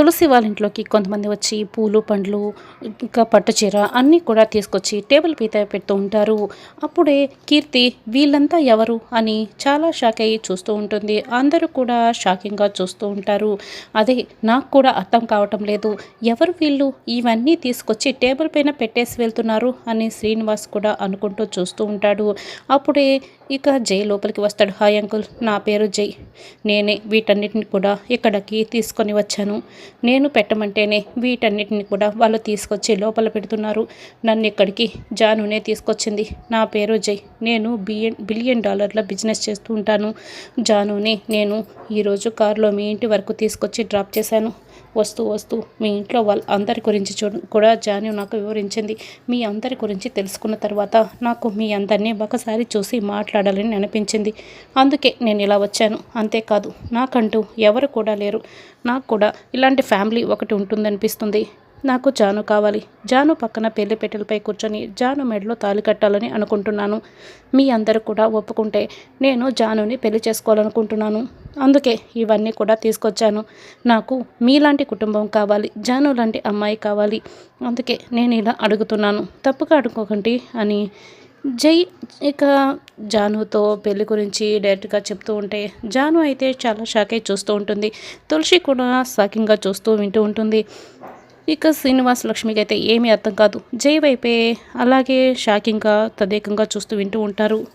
తులసి వాళ్ళ ఇంట్లోకి కొంతమంది వచ్చి పూలు పండ్లు ఇంకా పట్టు చీర అన్నీ కూడా తీసుకొచ్చి టేబుల్ పీత పెడుతూ ఉంటారు. అప్పుడే కీర్తి వీళ్ళంతా ఎవరు? అని చాలా షాక్ అయ్యి చూస్తూ ఉంటుంది. అందరూ కూడా షాకింగ్గా చూస్తూ ఉంటారు. అదే నాకు కూడా అర్థం కావటం లేదు. ఎవరు వీళ్ళు? ఇవన్నీ తీసుకొచ్చి టేబుల్ పైన పెట్టేసి వెళ్తున్నారు అని శ్రీనివాస్ కూడా అనుకుంటూ చూస్తూ ఉంటాడు. అప్పుడే ఇక జై లోపలికి వస్తాడు. హాయ్ అంకుల్ నా పేరు జై. నేనే వీటన్నిటిని కూడా ఇక్కడికి తీసుకొని వచ్చాను. నేను పెట్టమంటేనే వీటన్నిటిని కూడా వాళ్ళు తీసుకొచ్చి లోపల పెడుతున్నారు. నన్ను ఇక్కడికి జానునే తీసుకొచ్చింది. నా పేరు జై. నేను బిలియన్ బిలియన్ డాలర్ల బిజినెస్ చేస్తూ ఉంటాను. జానుని నేను ఈరోజు కారులో మీ ఇంటి వరకు తీసుకొచ్చి డ్రాప్ చేశాను. వస్తూ వస్తూ మీ ఇంట్లో వాళ్ళ అందరి గురించి చూ కూడా జాను నాకు వివరించింది. మీ అందరి గురించి తెలుసుకున్న తర్వాత నాకు మీ అందరినీ ఒకసారి చూసి మాట్లాడాలని అనిపించింది అందుకే నేను ఇలా వచ్చాను. అంతేకాదు నాకంటూ ఎవరు కూడా లేరు. నాకు కూడా ఇలాంటి ఫ్యామిలీ ఒకటి ఉంటుందనిపిస్తుంది. నాకు జాను కావాలి. జాను పక్కన పెళ్ళి పెట్టెలపై కూర్చొని జాను మెడలో తాళి కట్టాలని అనుకుంటున్నాను. మీ అందరూ కూడా ఒప్పుకుంటే నేను జానుని పెళ్ళి చేసుకోవాలనుకుంటున్నాను. అందుకే ఇవన్నీ కూడా తీసుకొచ్చాను. నాకు మీలాంటి కుటుంబం కావాలి జాను లాంటి అమ్మాయి కావాలి. అందుకే నేను ఇలా అడుగుతున్నాను. తప్పుగా అడుగుకోకండి అని జై ఇక జానుతో పెళ్ళి గురించి డైరెక్ట్గా చెప్తూ ఉంటే జాను అయితే చాలా షాకే చూస్తూ ఉంటుంది. తులసి కూడా షాకింగ్గా చూస్తూ వింటూ ఉంటుంది. ఇక శ్రీనివాస్ లక్ష్మికి అయితే ఏమీ అర్థం కాదు. జై వైపే అలాగే షాకింగ్గా తదేకంగా చూస్తూ వింటూ ఉంటారు.